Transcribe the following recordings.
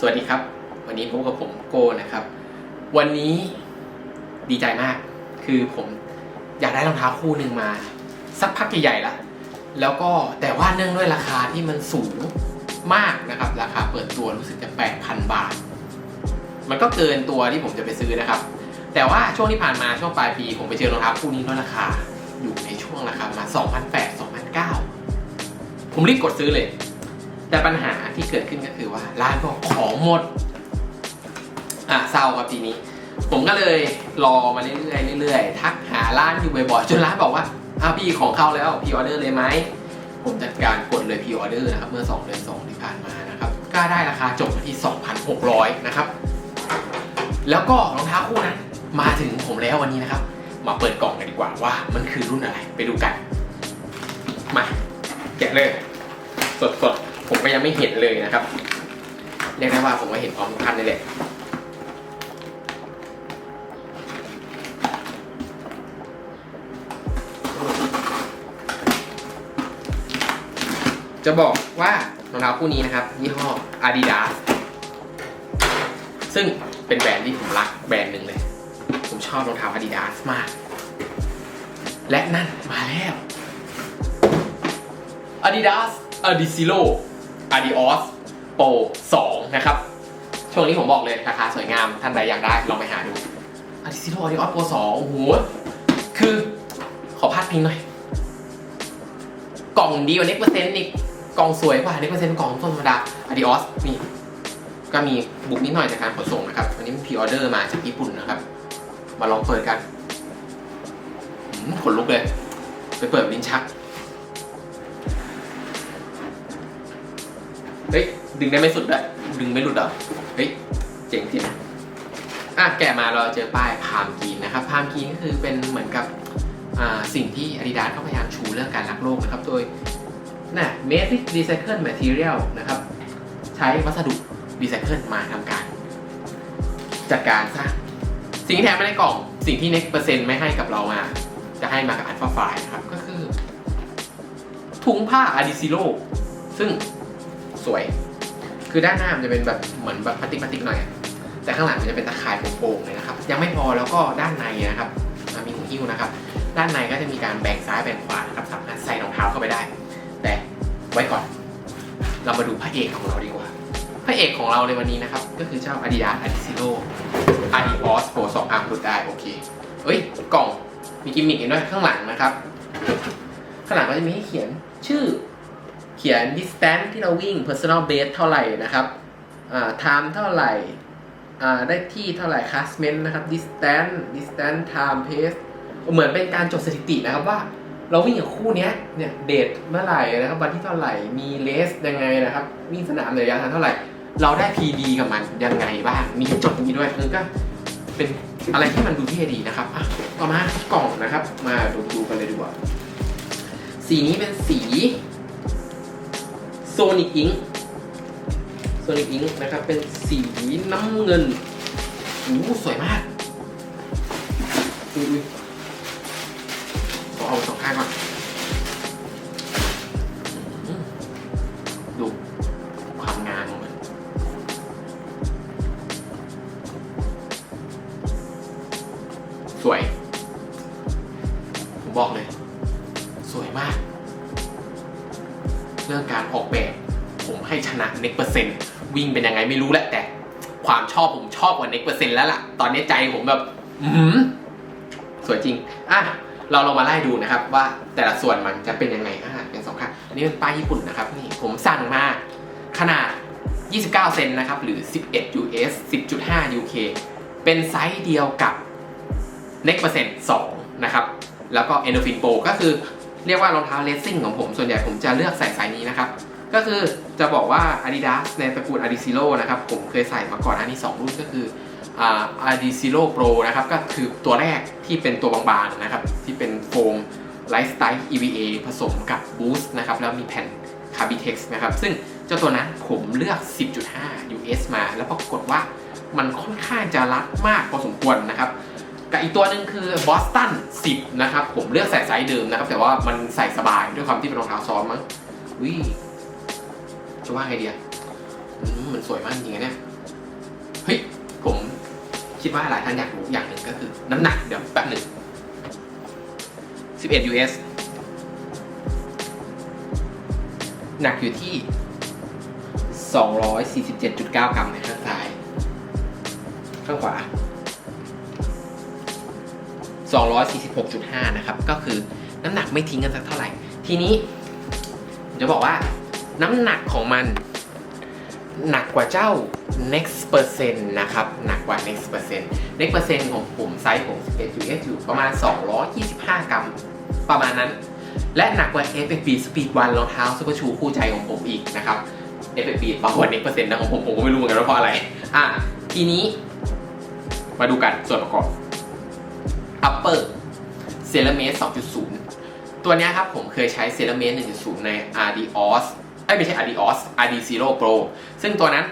สวัสดีครับ วันนี้พบกับผมโก้นะครับ วันนี้ดีใจมาก คือผมอยากได้รองเท้าคู่หนึ่งมา สักพักใหญ่ๆละแล้วก็แต่ว่าเนื่องด้วยราคาที่มันสูงมากนะครับ ราคาเปิดตัวรู้สึกจะ 8,000 บาท มันก็เกินตัวที่ผมจะไปซื้อนะครับ แต่ว่าช่วงที่ผ่านมาช่วงปลายปี ผมไปเจอรองเท้าคู่นี้ลดราคา อยู่ในช่วงราคามา2,800 2,900ผมรีบกดซื้อเลย แต่ปัญหาที่เกิดขึ้นก็คือว่าร้านบอกของหมด อะเศร้าครับทีนี้ ผมก็เลยรอมาเรื่อยๆเรื่อยๆทักหาร้านอยู่บ่อยๆจนร้านบอกว่าอ้าวพี่ของเข้าแล้วพี่ออเดอร์เลยไหมผมจัดการกดเลยพี่ออเดอร์นะครับเมื่อ 2 เดือน 2 ที่ผ่านมานะครับก็ได้ราคาจบที่ 2,600 นะครับ แล้วก็รองเท้าคู่นั้นมาถึงผมแล้ววันนี้นะครับ มาเปิดกล่องกันดีกว่าว่ามันคือรุ่นอะไรไปดูกัน มาแกะเลยสดๆ ผมก็ยังไม่เห็นเลยนะครับ เรียกได้ว่าผมก็เห็นพร้อมทุกท่านเลยแหละจะบอกว่ารองเท้าคู่นี้นะครับ ยี่ห้อ Adidas ซึ่งเป็นแบรนด์ที่ผมรักแบรนด์หนึ่งเลย ผมชอบรองเท้า Adidas มาก และนั่นมาแล้ว Adidas Adizilo Adios Pro 2 นะครับ ช่วงนี้ผมบอกเลยราคาสวยงามท่านใดอยากได้ลองไปหาดู Adizilo Adios Pro 2 โอ้โห คือขอพาดพิงหน่อย กล่องดีกว่าเน็กเปอร์เซ็นต์อีกกล่องสวยกว่าเน็กเปอร์เซ็นต์กล่องต้นธรรมดา Adios นี่ก็มีบุกนิดหน่อยจากการขนส่งนะครับวันนี้มีพรีออเดอร์มาจากญี่ปุ่นนะครับ มาลองเปิดกันหืมขนลุกเลย ไปเปิดลิ้นชัก เฮ้ย ดึงได้ไม่สุดด้วย ดึงไม่หลุดเหรอ เฮ้ย เจ๋งจริงอะ แกะมาเราเจอป้ายพามกีนนะครับ พามกีนก็คือเป็นเหมือนกับสิ่งที่ Adidas เขาพยายามชูเรื่องการรักโลกนะครับ โดยน่ะ Made with Recycled Material นะครับ ใช้วัสดุรีไซเคิลมาทำการ จัดการสร้างสิ่งที่แถมมาในกล่อง สิ่งที่ next เปอร์เซ็นต์ไม่ให้กับเรามา จะให้มากับอัลฟาไฟนะครับ ก็คือ ถุงผ้าอะดิซิโลซึ่ง สวย คือด้านหน้ามันจะเป็นแบบเหมือนแบบพลาสติกพลาสติกหน่อย แต่ข้างหลังมันจะเป็นตะข่ายโป่งๆเลยนะครับ ยังไม่พอแล้วก็ด้านในนะครับมีถุงหิ้วนะครับ ด้านในก็จะมีการแบ่งซ้ายแบ่งขวานะครับสามารถใส่รองเท้าเข้าไปได้ แต่ไว้ก่อน เรามาดูพระเอกของเราดีกว่า พระเอกของเราในวันนี้นะครับ ก็คือเจ้า Adidas Adizero Adios Pro 2 Arm หลุดได้โอเคเอ้ยกล่องมีกิมมิคเห็นด้วยข้างหลังนะครับ ข้างหลังก็จะมีให้เขียนชื่อ เขียน distance ที่เราวิ่ง personal best เท่าไหร่นะครับ time เท่าไหร่ ได้ที่เท่าไหร่ classment นะครับ distance distance time pace เหมือนเป็นการจดสถิตินะครับว่า เราวิ่งอย่างคู่นี้เนี่ยเดทเมื่อไหร่นะครับวันที่เท่าไหร่มีเลสยังไงนะครับ วิ่งสนามระยะทางเท่าไหร่ เราได้ PB กับมันยังไงบ้างมีจดอย่างนี้ด้วยคือก็เป็นอะไรที่มันดูเท่ดีนะครับอะต่อมากล่องนะครับ มาดูดูกันเลยดีกว่า สีนี้เป็นสี ซนิกอิงโซนิกอิงนะครับ เป็นสีน้ำเงินโอ้สวยมากอุ้ย ว่าเน็กเปอร์เซ็นต์แล้วล่ะ ตอนนี้ใจผมแบบ อือหือสวยจริง อะ เราลองมาไล่ดูนะครับ ว่าแต่ละส่วนมันจะเป็นยังไงอะเป็นสองข้างอันนี้เป็นป้ายญี่ปุ่นนะครับ นี่ผมสั่งมาขนาด 29 เซนนะครับ หรือ 11 US 10.5 UK เป็นไซส์เดียวกับ n e x เปอร์เซ็นต์2นะครับ แล้วก็ Endorphin Pro ก็คือเรียกว่ารองเท้าเลสซิ่งของผม ส่วนใหญ่ผมจะเลือกใส่ไซส์นี้นะครับ ก็คือจะบอกว่า Adidas ในตระกูล Adizero นะครับ ผมเคยใส่มาก่อนอันนี้ 2 รุ่นก็คือ อ่า Adizero Pro นะครับก็คือตัวแรกที่เป็นตัวบางๆนะครับที่เป็นโฟม Lifestyle EVA ผสมกับ Boost นะครับแล้วมีแผ่น Carbitex นะครับซึ่งเจ้าตัวนั้นผมเลือก 10.5 US มา แล้วปรากฏว่ามันค่อนข้างจะรัดมากพอสมควรนะครับกับอีกตัวหนึ่งคือ Boston 10 นะครับ ผมเลือกใส่ไซส์เดิมนะครับ แต่ว่ามันใส่สบายด้วยความที่เป็นรองเท้าซ้อมมั้งวิจะว่าไงดีอะอืมมันสวยมากจริงๆเนี่ยเฮ้ย คิดว่าหลายท่านอยากรู้อย่างหนึ่งก็คือ น้ำหนักเดี๋ยวแป๊บหนึ่ง11 US หนักอยู่ที่ 247.9 กรัมในข้างซ้าย ข้างขวา 246.5 นะครับ ก็คือน้ำหนักไม่ทิ้งกันสักเท่าไหร่ ทีนี้ จะบอกว่าน้ำหนักของมัน หนักกว่าเจ้า next percent นะครับ หนักกว่า next percent next percent ของผมไซส์ของ11 US อยู่ประมาณ 225 กรัม ประมาณนั้น และหนักกว่า FFB Speed One รองเท้าซุปเปอร์ชูคู่ใจของผมอีกนะครับ FFB บางกว่า next percent นะของผมผมก็ไม่รู้เหมือนกันว่าเพราะอะไร อะ ทีนี้ มาดูกันส่วนประกอบ upper c e r a m a t e 2.0 ตัวนี้ครับผมเคยใช้ c e r a m a t e 1.0 ใน Adios เอ้ไม่ใช่ Adios AD Zero Pro ซึ่งตัวนั้น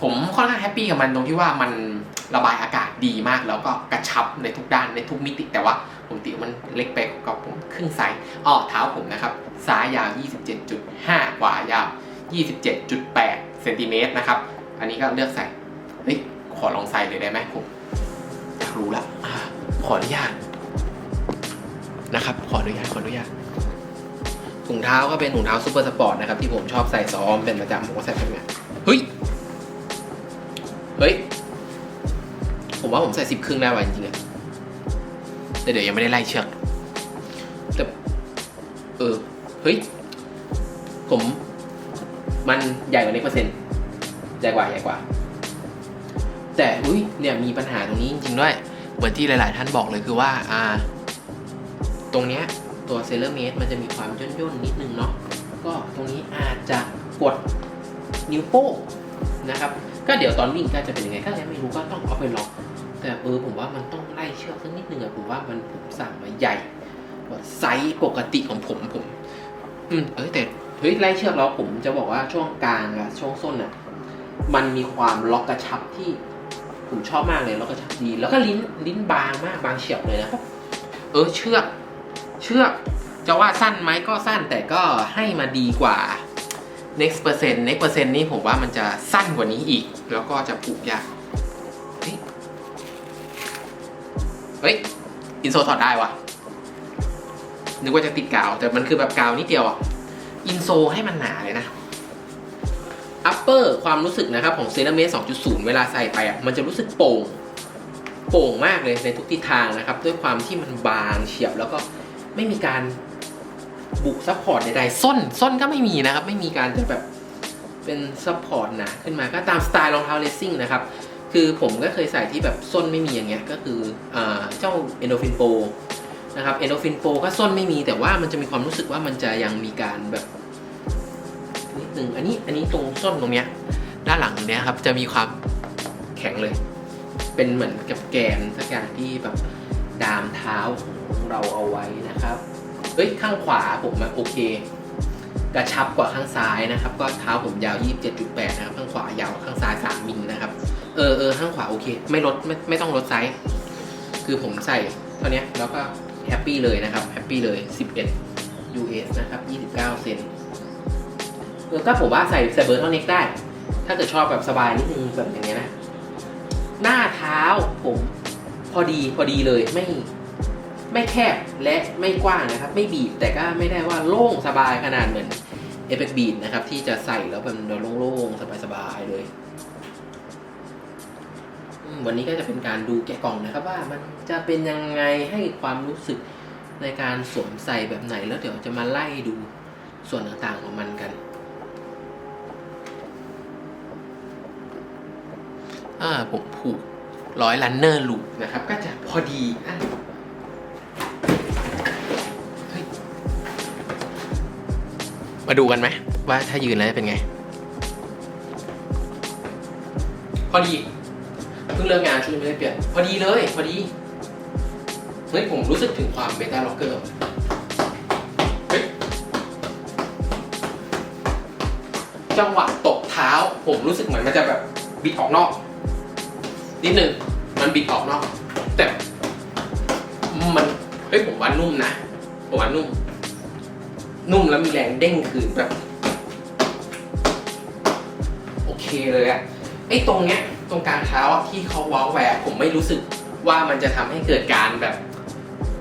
ผมค่อนข้างแฮปปี้กับมันตรงที่ว่ามันระบายอากาศดีมากแล้วก็กระชับในทุกด้านในทุกมิติ แต่ว่าผมติว่ามันเล็กไปกับผมครึ่งไซส์อ้อเท้าผมนะครับซ้ายยาว 27.5 กว่ายาว 27.8เซนติเมตรนะครับ อันนี้ก็เลือกใส่เฮ้ยขอลองใส่เลยได้ไหมผมรู้ละขออนุญาตนะครับ ขออนุญาตขออนุญาต ถุงเท้าก็เป็นถุงเท้าซูเปอร์สปอร์ตนะครับที่ผมชอบใส่ซ้อมเป็นประจำผมก็ใส่แบบเนี้ยเฮ้ย เฮ้ย ผมว่าผมใส่สิบครึ่งได้ว่ะจริงๆอะแต่เดี๋ยวยังไม่ได้ไล่เชือก แต่ เออ เฮ้ย ผม มันใหญ่กว่านี้เปอร์เซ็นต์ ใหญ่กว่าใหญ่กว่า แต่ อุ้ย เนี่ยมีปัญหาตรงนี้จริงๆด้วย เหมือนที่หลาย ๆ ท่านบอกเลยคือว่า อ่า ตรงเนี้ย ตัวเซเลอร์เมตมันจะมีความย่นย่นๆนิดนึงเนาะก็ตรงนี้อาจจะกดนิ้วโป้งนะครับ ก็เดี๋ยวตอนวิ่งก็จะเป็นยังไงก็ยังไม่รู้ก็ต้องเอาไปลองแต่เออผมว่ามันต้องไล่เชือกสักนิดนึงอะผมว่ามันผมสั่งมาใหญ่กว่าไซส์ปกติของผมผม อืมเอ้ยแต่เฮ้ยไล่เชือกแล้วผมจะบอกว่าช่วงกลางกับช่วงส้นอะมันมีความล็อกกระชับที่ผมชอบมากเลยล็อกกระชับดี แล้วก็ลิ้นลิ้นบางมากบางเฉียบเลยนะเออเชือก เชือกจะว่าสั้นไหมก็สั้นแต่ก็ให้มาดีกว่า next percent next percent นี่ผมว่ามันจะสั้นกว่านี้อีก แล้วก็จะผูกยาก เฮ้ย อินโซถอดได้วะนึกว่าจะติดกาว แต่มันคือแบบกาวนิดเดียวอะ อินโซให้มันหนาเลยนะ upper ความรู้สึกนะครับ ของเซรามิก2.0 เวลาใส่ไปอะ มันจะรู้สึกโป่ง โป่งมากเลยในทุกทิศทางนะครับ ด้วยความที่มันบางเฉียบแล้วก็ ไม่มีการบุกซัพพอร์ตใดๆส้นส้นก็ไม่มีนะครับ ไม่มีการจะแบบเป็นซัพพอร์ตหนาขึ้นมาก็ตามสไตล์รองเท้าเลสซิ่งนะครับ คือผมก็เคยใส่ที่แบบส้นไม่มีอย่างเงี้ยก็คืออเจ้า Endorphin Pro นะครับ Endorphin Pro ก็ส้นไม่มีแต่ว่ามันจะมีความรู้สึกว่ามันจะยังมีการแบบนิดนึงอันนี้อันนี้ตรงส้นตรงเนี้ยด้านหลังเนี้ยครับจะมีความแข็งเลย เป็นเหมือนกับแกนสักอย่างที่แบบดามเท้าของ เราเอาไว้นะครับเฮ้ยข้างขวาผมอะโอเค กระชับกว่าข้างซ้ายนะครับ ก็เท้าผมยาว 27.8 นะครับ ข้างขวายาวข้างซ้าย 3มิลนะครับ เออเออข้างขวาโอเค ไม่ลดไม่ไม่ต้องลดไซส์คือผมใส่เท่านี้แล้วก็แฮปปี้เลยนะครับแฮปปี้เลย 11 US นะครับ 29 เซนเออก็ผมว่าใส่ใส่เบอร์เท่านี้ได้ ถ้าเกิดชอบแบบสบายนิดนึงแบบอย่างเงี้ยนะ หน้าเท้าผมพอดีพอดีเลยไม่ ไม่แคบและไม่กว้างนะครับ ไม่บีบแต่ก็ไม่ได้ว่าโล่งสบายขนาดเหมือนเอฟเฟกบีดนะครับ ที่จะใส่แล้วแบบโล่งๆ สบายๆเลย วันนี้ก็จะเป็นการดูแกะกล่องนะครับว่ามันจะเป็นยังไงให้ความรู้สึกในการสวมใส่แบบไหนแล้วเดี๋ยวจะมาไล่ดูส่วนต่างๆของมันกันอ่าผมผูกร้อยลันเนอร์ลูปนะครับ ก็จะพอดีอะ มาดูกันไหมว่าถ้ายืนแล้วจะเป็นไง พอดีเพิ่งเลิกงานช่วงนี้ไม่ได้เปลี่ยน พอดีเลย พอดีเฮ้ยผมรู้สึกถึงความเบต้าล็อกเกอร์จังหวะตบเท้า ผมรู้สึกเหมือนมันจะแบบบิดออกนอก นิดนึงมันบิดออกนอก แต่มันเฮ้ยผมว่านุ่มนะผมว่านุ่ม นุ่มแล้วมีแรงเด้งคืนแบบโอเคเลยอะไอ้ตรงเนี้ยตรงกลางเท้าอะที่เขาว้าวแหวกผมไม่รู้สึกว่ามันจะทำให้เกิดการแบบ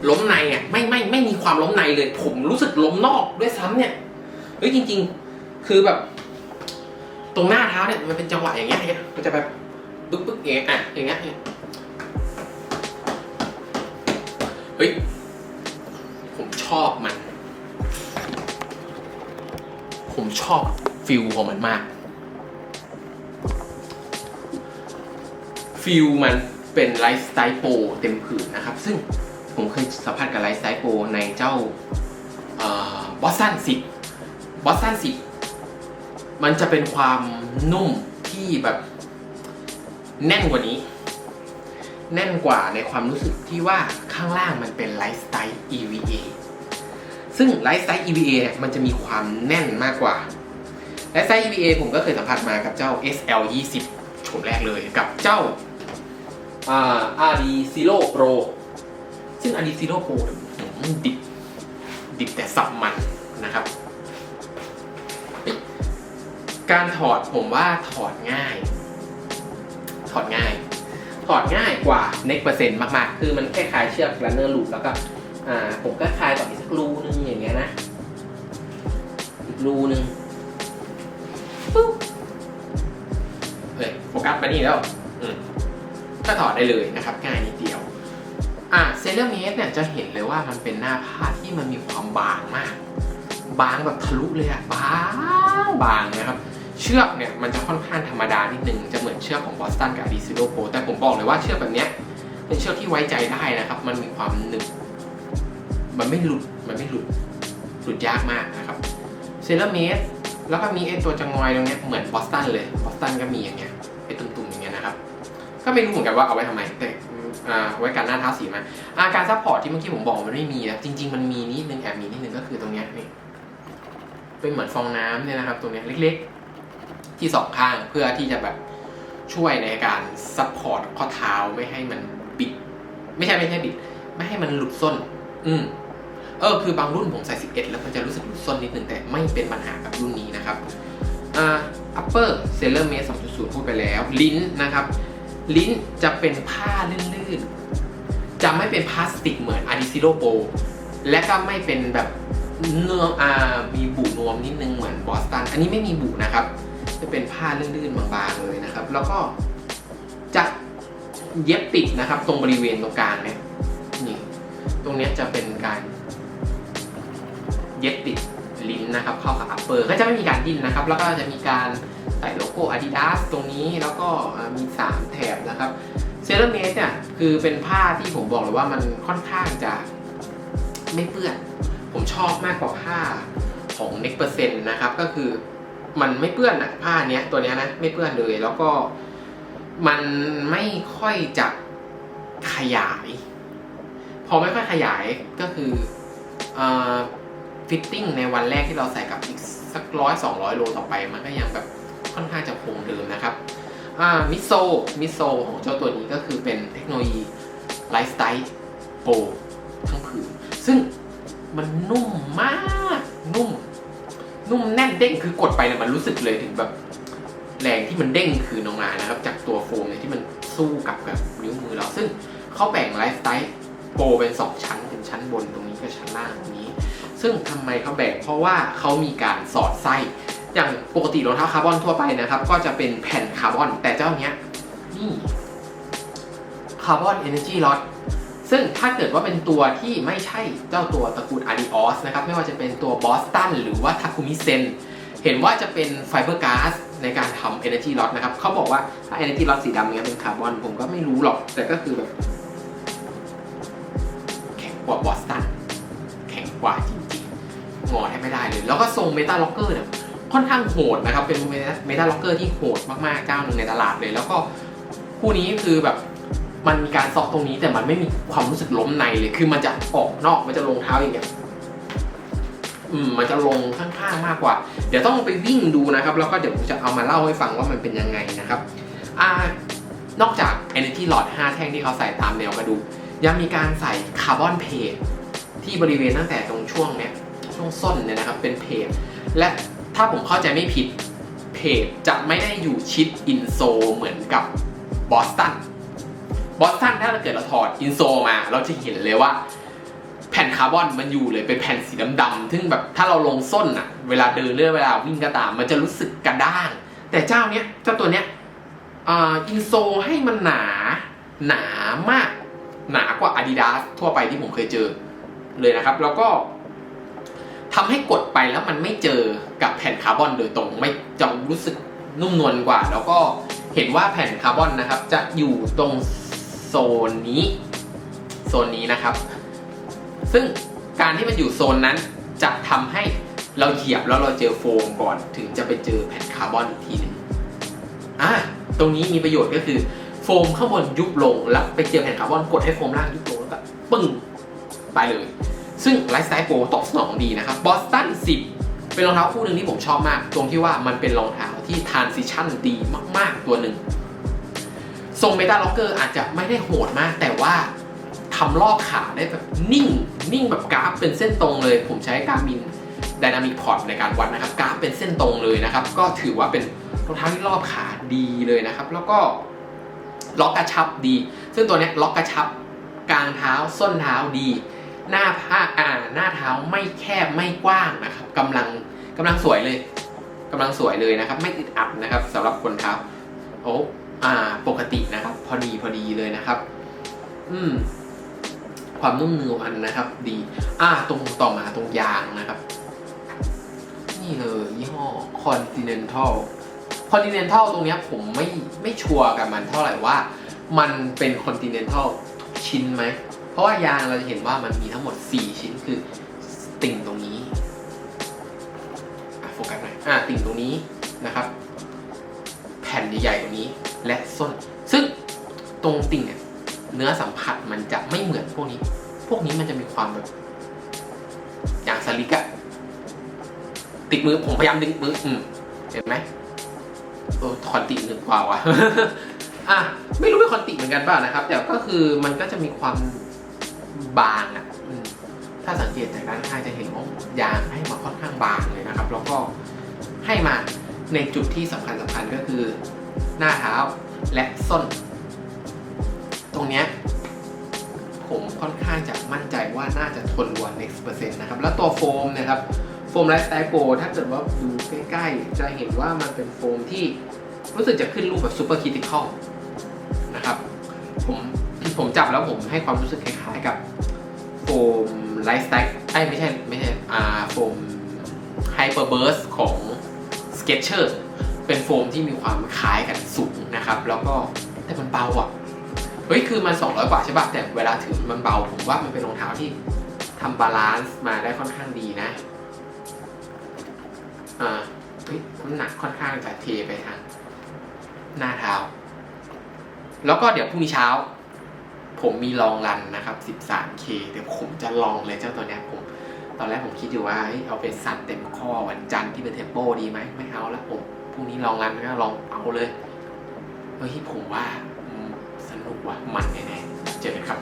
ล้มในอะไม่ไม่ไม่มีความล้มในเลย ผมรู้สึกล้มนอกด้วยซ้ำเนี่ยเฮ้ยจริง ๆ คือแบบ ตรงหน้าเท้าเนี่ยมันเป็นจังหวะอย่างเงี้ยอย่างเงี้ยมันจะแบบปึ๊กปึ๊กอย่างเงี้ยอะอย่างเงี้ยเฮ้ยผมชอบมัน ผมชอบฟิลของมันมาก ฟิลมันเป็นไลฟ์สไตล์โปรเต็มผืนนะครับ ซึ่งผมเคยสัมผัสกับไลฟ์สไตล์โปรในเจ้าบอสตันสิบบอสตันสิบมันจะเป็นความนุ่มที่แบบแน่นกว่านี้ แน่นกว่าในความรู้สึกที่ว่าข้างล่างมันเป็นไลฟ์สไตล์ EVA ซึ่งไลฟ์สไตล์ EVA เนี่ยมันจะมีความแน่นมากกว่าไลฟ์สไตล์ EVA ผมก็เคยสัมผัสมากับเจ้า SL 20โฉมแรกเลยกับเจ้า RD Zero Pro ซึ่ง RD Zero Pro ดิบดิบแต่สับมันนะครับ การถอดผมว่าถอดง่าย ถอดง่าย ถอดง่ายกว่า neck เปอร์เซ็นต์มาก ๆ คือมันแค่คลายเชือก runner loop แล้วก็ อ่าผมก็คลายต่ออีกสักรูนึงอย่างเงี้ยนะอีกรูนึงปุ๊บเฮ้ยโฟกัสมานี่แล้วอืมก็ถอดได้เลยนะครับง่ายนิดเดียวอะเซเลอร์เมสเนี่ยจะเห็นเลยว่ามันเป็นหน้าผ้าที่มันมีความบางมาก บางแบบทะลุเลยอะบางบางนะครับเชือกเนี่ยมันจะค่อนข้างธรรมดานิดนึงจะเหมือนเชือกของบอสตันกับดิซิโดโปแต่ผมบอกเลยว่าเชือกแบบเนี้ยเป็นเชือกที่ไว้ใจได้นะครับ มันมีความหนึบ มันไม่หลุดมันไม่หลุดหลุดยากมากนะครับเซเลอร์เมสแล้วก็มีไอตัวจังงอยตรงเนี้ยเหมือนบอสตันเลยบอสตันก็มีอย่างเงี้ยไอตุ่มๆอย่างเงี้ยนะครับ ก็ไม่รู้เหมือนกันว่าเอาไว้ทำไมแต่อ่าไว้กันหน้าเท้าสีมาอาการซัพพอร์ตที่เมื่อกี้ผมบอกมันไม่มีนะจริง ๆ มันมีนิดนึงแอบมีนิดนึงก็คือตรงเนี้ยนี่เป็นเหมือนฟองน้ำเนี่ยนะครับตรงเนี้ยเล็กๆ ที่สองข้างเพื่อที่จะแบบช่วยในการซัพพอร์ตข้อเท้าไม่ให้มันบิด ไม่ใช่ไม่ใช่บิด ไม่ให้มันหลุดส้น อืม เออคือบางรุ่นผมใส่ 11 แล้วมันจะรู้สึกหลุดส้นนิดนึงแต่ไม่เป็นปัญหากับรุ่นนี้นะครับอ่า upper seller made 2.0 พูดไปแล้ว ลิ้นนะครับ ลิ้นจะเป็นผ้าลื่นๆ จะไม่เป็นพลาสติกเหมือน a d i s i l o Pro และก็ไม่เป็นแบบเนื้ออ่ามีบุนวมนิดนึงเหมือนบอสตัน อันนี้ไม่มีบุนะครับ จะเป็นผ้าลื่นๆ บางๆ เลยนะครับ แล้วก็จะเย็บปิดนะครับ ตรงบริเวณตรงกลางเนี่ยนี่ตรงเนี้ยจะเป็นการ เย็บติดลิ้นนะครับเข้ากับ upper ก็จะไม่มีการดิ้นนะครับ แล้วก็จะมีการใส่โลโก้ Adidas ตรงนี้แล้วก็อ่ามี 3 แถบนะครับเซเลอร์เมสเนี่ยคือเป็นผ้าที่ผมบอกเลยว่ามันค่อนข้างจะไม่เปื้อน ผมชอบมากกว่าผ้าของ Next Percent นะครับ ก็คือมันไม่เปื้อนอะผ้าเนี้ยตัวเนี้ยนะไม่เปื้อนเลย แล้วก็มันไม่ค่อยจะขยาย พอไม่ค่อยขยายก็คือ ฟิตติ้งในวันแรกที่เราใส่กับอีกสักร้อยสองร้อยโลต่อไป มันก็ยังแบบค่อนข้างจะคงเดิมนะครับมิโซมิโซของเจ้าตัวนี้ก็คือเป็นเทคโนโลยีไลฟ์สไตล์โปรทั้งผืนซึ่งมันนุ่มมากนุ่ม นุ่มแน่นเด้งคือกดไปเนี่ยมันรู้สึกเลยถึงแบบแรงที่มันเด้งคืนออกมานะครับ จากตัวโฟมเนี่ยที่มันสู้กับกับนิ้วมือเราซึ่งเขาแบ่งไลฟ์สไตล์โปรเป็น 2 ชั้นเป็นชั้นบนตรงนี้กับชั้นล่างตรงนี้ ซึ่งทำไมเขาแบ่งเพราะว่าเขามีการสอดไส้ อย่างปกติรองเท้าคาร์บอนทั่วไปนะครับ ก็จะเป็นแผ่นคาร์บอน แต่เจ้าเนี้ยนี่คาร์บอนเอเนจีลอตซึ่งถ้าเกิดว่าเป็นตัวที่ไม่ใช่เจ้าตัวตระกูล Adios นะครับ ไม่ว่าจะเป็นตัว Boston หรือว่า Takumi Sen เห็นว่าจะเป็นไฟเบอร์ก๊าซในการทำ Energy Lot นะครับ เขาบอกว่าถ้า Energy Lot สีดำเนี้ยเป็นคาร์บอน ผมก็ไม่รู้หรอก แต่ก็คือแบบ แข็งกว่า Boston แข็งกว่าจริง ๆงอแทบไม่ได้เลย แล้วก็ทรงเมตาล็อกเกอร์เนี่ยค่อนข้างโหดนะครับ เป็นเมตาล็อกเกอร์ที่โหดมากๆเจ้าหนึ่งในตลาดเลย แล้วก็คู่นี้คือแบบมันมีการซอกตรงนี้แต่มันไม่มีความรู้สึกล้มในเลย คือมันจะออกนอกมันจะลงเท้าอย่างเงี้ยอืมมันจะลงข้างๆมากกว่า เดี๋ยวต้องไปวิ่งดูนะครับ แล้วก็เดี๋ยวผมจะเอามาเล่าให้ฟังว่ามันเป็นยังไงนะครับอ่านอกจาก Energy Lot 5แท่งที่เขาใส่ตามแนวกระดูกยังมีการใส่คาร์บอนเพจที่บริเวณตั้งแต่ตรงช่วงเนี้ย ช่วงส้นเนี่ยนะครับเป็นเพจและถ้าผมเข้าใจไม่ผิดเพจจะไม่ได้อยู่ชิดอินโซเหมือนกับบอสตันบอสตันถ้าเราเกิดเราถอดอินโซมา เราจะเห็นเลยว่า แผ่นคาร์บอนมันอยู่เลยเป็นแผ่นสีดำๆซึ่งแบบถ้าเราลงส้นอะเวลาเดินเรื่อยเวลาวิ่งก็ตาม มันจะรู้สึกกระด้าง แต่เจ้าเนี้ยเจ้าตัวเนี้ยอินโซให้มันหนาหนามาก หนากว่า Adidas ทั่วไปที่ผมเคยเจอเลยนะครับ แล้วก็ ทำให้กดไปแล้วมันไม่เจอกับแผ่นคาร์บอนโดยตรงไม่จะรู้สึกนุ่มนวลกว่า แล้วก็เห็นว่าแผ่นคาร์บอนนะครับ จะอยู่ตรงโซนนี้โซนนี้นะครับ ซึ่งการที่มันอยู่โซนนั้นจะทำให้เราเหยียบแล้วเราเจอโฟมก่อน ถึงจะไปเจอแผ่นคาร์บอนอีกทีหนึ่งอะตรงนี้มีประโยชน์ก็คือโฟมข้างบนยุบลงแล้วไปเจอแผ่นคาร์บอนกดให้โฟมล่างยุบลงแล้วก็ปึ้งไปเลย ซึ่งไลฟ์สไตล์โปรตอบสนองดีนะครับบอสตัน10 เป็นรองเท้าคู่หนึ่งที่ผมชอบมาก ตรงที่ว่ามันเป็นรองเท้าที่ทานซิชั่นดีมาก ๆ ตัวหนึ่งทรงเมตาล็อกเกอร์อาจจะไม่ได้โหดมาก แต่ว่าทำรอบขาได้แบบนิ่ง นิ่งแบบกราฟเป็นเส้นตรงเลย ผมใช้การมิน Dynamic p o t ในการวัดนะครับกราฟเป็นเส้นตรงเลยนะครับ ก็ถือว่าเป็นรองเท้าที่รอบขาดีเลยนะครับ แล้วก็ล็อกกระชับดี ซึ่งตัวนี้ล็อกกระชับกลางเท้าส้นเท้าดี หน้าผ้าอ่าหน้าเท้าไม่แคบไม่กว้างนะครับกำลังกำลังสวยเลยกำลังสวยเลยนะครับ ไม่อึดอัดนะครับสำหรับคนเท้าโอ้อ่าปกตินะครับ พอดีพอดีเลยนะครับ อืม ความนุ่มนวลนะครับ ดี อ่า ตรงต่อมาตรงยางนะครับ นี่เลยยี่ห้อ Continental Continental ตรงเนี้ยผมไม่ไม่ชัวร์กับมันเท่าไหร่ว่า มันเป็น Continental ทุกชิ้นไหม ราะว่ายางเราจะเห็นว่ามันมีทั้งหมด 4 ชิ้นคือติ่งตรงนี้โฟกัสหน่อยอะติ่งตรงนี้นะครับ แผ่นใหญ่ๆตรงนี้และส้น ซึ่งตรงติ่งเนี่ยเนื้อสัมผัสมันจะไม่เหมือนพวกนี้ พวกนี้มันจะมีความแบบอย่างสลิกอะติดมือผมพยายามดึงมืออืมเห็นไหมเออคอนติหนึ่งกว่าวะอะไม่รู้เป็นคอนติเหมือนกันเปล่านะครับ แต่ก็คือมันก็จะมีความ บางอะถ้าสังเกตจากด้านข้างจะเห็นว่ายางให้มาค่อนข้างบางเลยนะครับ แล้วก็ให้มาในจุดที่สำคัญสำคัญก็คือ หน้าเท้าและส้น ตรงเนี้ยผมค่อนข้างจะมั่นใจว่าน่าจะทนว่า next percent นะครับ แล้วตัวโฟมนะครับ โฟมไลฟ์สไตล์โปรถ้าเกิดว่าดูใกล้ๆ จะเห็นว่ามันเป็นโฟมที่รู้สึกจะขึ้นรูปแบบซูเปอร์คิติคอลนะครับ ผมผมจับแล้วผมให้ความรู้สึกคล้ายๆกับ โฟมไลฟ์สไตล์ไอ้ไม่ใช่ไม่ใช่อ่าโฟมไฮเปอร์เบิร์สของ Skechers เป็นโฟมที่มีความคล้ายกันสูงนะครับ แล้วก็แต่มันเบาอะเฮ้ยคือมัน 200 กว่าใช่ป่ะแต่เวลาถือมันเบา ผมว่ามันเป็นรองเท้าที่ทำบาลานซ์มาได้ค่อนข้างดีนะอ่าเฮ้ยน้ำหนักค่อนข้างจะเทไปทางหน้าเท้า แล้วก็เดี๋ยวพรุ่งนี้เช้า ผมมีลองรันนะครับ 13K เดี๋ยวผมจะลองเลยเจ้าตัวเนี้ยผมตอนแรกผมคิดอยู่ว่าเฮ้ยเอาไปสั่นเต็มข้อวันจันทร์ที่เป็นเทมโปดีไหมไม่เอาแล้วผมพรุ่งนี้ลองรันก็ลองเอาเลยเฮ้ยผมว่าสนุกว่ะมันแน่ๆเจอกันครับ